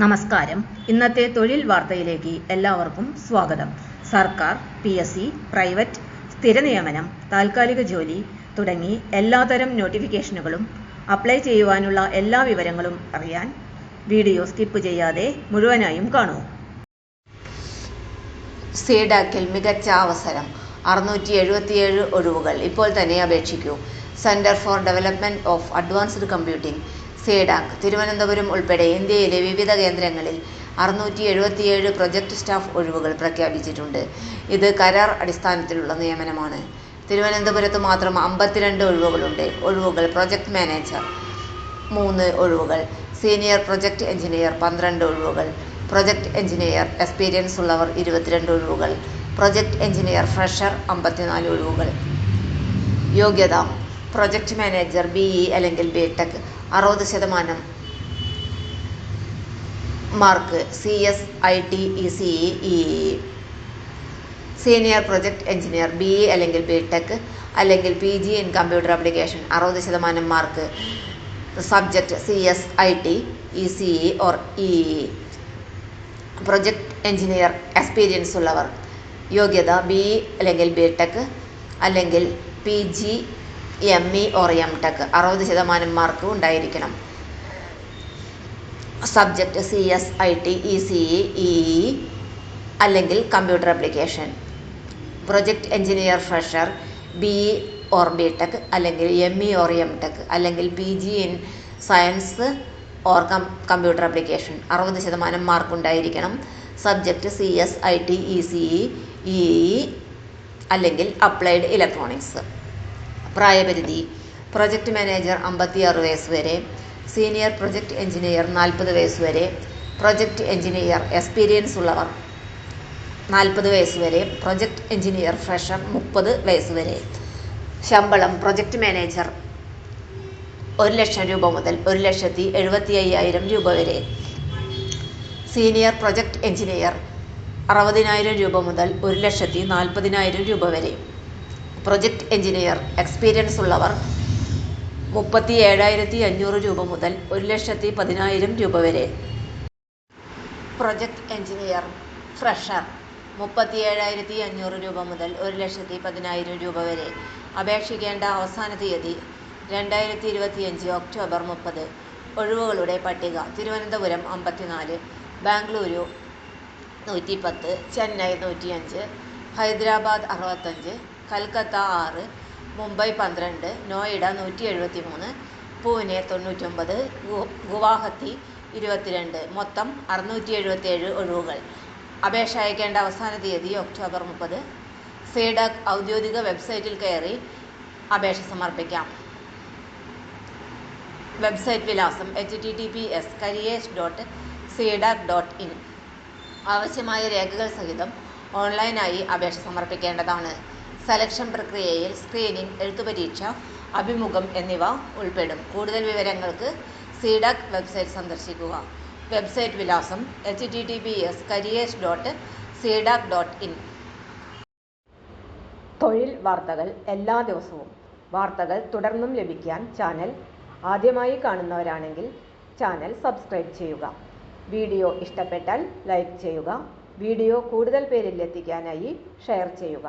നമസ്കാരം. ഇന്നത്തെ തൊഴിൽ വാർത്തയിലേക്ക് എല്ലാവർക്കും സ്വാഗതം. സർക്കാർ പി എസ് സി പ്രൈവറ്റ് സ്ഥിര നിയമനം താൽക്കാലിക ജോലി തുടങ്ങി എല്ലാതരം നോട്ടിഫിക്കേഷനുകളും അപ്ലൈ ചെയ്യുവാനുള്ള എല്ലാ വിവരങ്ങളും അറിയാൻ വീഡിയോ സ്കിപ്പ് ചെയ്യാതെ മുഴുവനായും കാണൂ. സീഡാക്കിൽ മികച്ച അവസരം. അറുന്നൂറ്റി എഴുപത്തിയേഴ് ഒഴിവുകൾ. ഇപ്പോൾ തന്നെ അപേക്ഷിക്കൂ. Centre for development of advanced computing. CDAC Thiruvananthapuram ഉൾപ്പെടെ ഇന്ത്യയിലെ വിവിധ കേന്ദ്രങ്ങളിൽ അറുന്നൂറ്റി എഴുപത്തിയേഴ് പ്രൊജക്ട് സ്റ്റാഫ് ഒഴിവുകൾ പ്രഖ്യാപിച്ചിട്ടുണ്ട്. ഇത് കരാർ അടിസ്ഥാനത്തിലുള്ള നിയമനമാണ്. തിരുവനന്തപുരത്ത് മാത്രം അമ്പത്തിരണ്ട് ഒഴിവുകളുണ്ട്. ഒഴിവുകൾ പ്രൊജക്ട് മാനേജർ മൂന്ന് ഒഴിവുകൾ സീനിയർ പ്രൊജക്ട് എഞ്ചിനീയർ പന്ത്രണ്ട് ഒഴിവുകൾ പ്രൊജക്ട് എഞ്ചിനീയർ എക്സ്പീരിയൻസ് ഉള്ളവർ ഇരുപത്തിരണ്ട് ഒഴിവുകൾ പ്രൊജക്ട് എഞ്ചിനീയർ ഫ്രഷർ അമ്പത്തിനാല് ഒഴിവുകൾ. യോഗ്യത പ്രൊജക്ട് മാനേജർ ബി ഇ അല്ലെങ്കിൽ ബി ടെക്. അറുപത് ശതമാനം mark C S I T E C E senior project engineer B E അല്ലെങ്കിൽ ബി ടെക് അല്ലെങ്കിൽ P G in computer application അറുപത് ശതമാനം mark subject C S I T E C E or E project engineer experience ഉള്ളവർ യോഗ്യത B അല്ലെങ്കിൽ B tech അല്ലെങ്കിൽ P G M E or M tech അറുപത് ശതമാനം mark ഉണ്ടായിരിക്കണം. Subject C S I T E C E അല്ലെങ്കിൽ computer application project engineer fresher B E or B tech അല്ലെങ്കിൽ M E or M tech അല്ലെങ്കിൽ P G in science or cum computer application അറുപത് ശതമാനം mark ഉണ്ടായിരിക്കണം. Subject C S I T E C E അല്ലെങ്കിൽ applied electronics പ്രായപരിധി. Project manager അമ്പത്തിയാറ് വയസ്സ് വരെ. സീനിയർ പ്രോജക്റ്റ് എഞ്ചിനീയർ നാൽപ്പത് വയസ്സ് വരെ. പ്രോജക്റ്റ് എഞ്ചിനീയർ എക്സ്പീരിയൻസ് ഉള്ളവർ നാൽപ്പത് വയസ്സ് വരെ. പ്രോജക്റ്റ് എഞ്ചിനീയർ ഫ്രഷർ മുപ്പത് വയസ്സ് വരെ. ശമ്പളം പ്രോജക്റ്റ് മാനേജർ ഒരു ലക്ഷം രൂപ മുതൽ ഒരു ലക്ഷത്തി എഴുപത്തി അയ്യായിരം രൂപ വരെ. സീനിയർ പ്രോജക്റ്റ് എഞ്ചിനീയർ അറുപതിനായിരം രൂപ മുതൽ ഒരു ലക്ഷത്തി നാൽപ്പതിനായിരം രൂപ വരെ. പ്രൊജക്ട് എഞ്ചിനീയർ എക്സ്പീരിയൻസ് ഉള്ളവർ മുപ്പത്തി ഏഴായിരത്തി അഞ്ഞൂറ് രൂപ മുതൽ ഒരു ലക്ഷത്തി പതിനായിരം രൂപ വരെ. പ്രൊജക്ട് എഞ്ചിനീയർ ഫ്രഷർ മുപ്പത്തി ഏഴായിരത്തി അഞ്ഞൂറ് രൂപ മുതൽ ഒരു ലക്ഷത്തി പതിനായിരം രൂപ വരെ. അപേക്ഷിക്കേണ്ട അവസാന തീയതി രണ്ടായിരത്തി ഇരുപത്തിയഞ്ച് ഒക്ടോബർ മുപ്പത്. ഒഴിവുകളുടെ പട്ടിക തിരുവനന്തപുരം അമ്പത്തിനാല് ബാംഗ്ലൂരു നൂറ്റിപ്പത്ത് ചെന്നൈ നൂറ്റിയഞ്ച് ഹൈദരാബാദ് അറുപത്തഞ്ച് കൽക്കത്ത ആറ് മുംബൈ പന്ത്രണ്ട് നോയിഡ നൂറ്റി എഴുപത്തി മൂന്ന് പൂനെ തൊണ്ണൂറ്റൊമ്പത് ഗുവാഹത്തി ഇരുപത്തിരണ്ട്. മൊത്തം അറുന്നൂറ്റി എഴുപത്തേഴ് ഒഴിവുകൾ. അപേക്ഷ അയക്കേണ്ട അവസാന തീയതി ഒക്ടോബർ മുപ്പത്. സീഡക് ഔദ്യോഗിക വെബ്സൈറ്റിൽ കയറി അപേക്ഷ സമർപ്പിക്കാം. വെബ്സൈറ്റ് വിലാസം H T T P S careers dot CDAC dot in. ആവശ്യമായ രേഖകൾ സഹിതം ഓൺലൈനായി അപേക്ഷ സമർപ്പിക്കേണ്ടതാണ്. സെലക്ഷൻ പ്രക്രിയയിൽ സ്ക്രീനിംഗ് എഴുത്തുപരീക്ഷ അഭിമുഖം എന്നിവ ഉൾപ്പെടും. കൂടുതൽ വിവരങ്ങൾക്ക് സിഡാക് വെബ്സൈറ്റ് സന്ദർശിക്കുക. വെബ്സൈറ്റ് വിലാസം H T T P S careers dot CDAC dot in തൊഴിൽ വാർത്തകൾ എല്ലാ ദിവസവും. വാർത്തകൾ തുടർന്നും ലഭിക്കാൻ ചാനൽ ആദ്യമായി കാണുന്നവരാണെങ്കിൽ ചാനൽ സബ്സ്ക്രൈബ് ചെയ്യുക. വീഡിയോ ഇഷ്ടപ്പെട്ടാൽ ലൈക്ക് ചെയ്യുക. വീഡിയോ കൂടുതൽ പേരിൽ എത്തിക്കാനായി ഷെയർ ചെയ്യുക.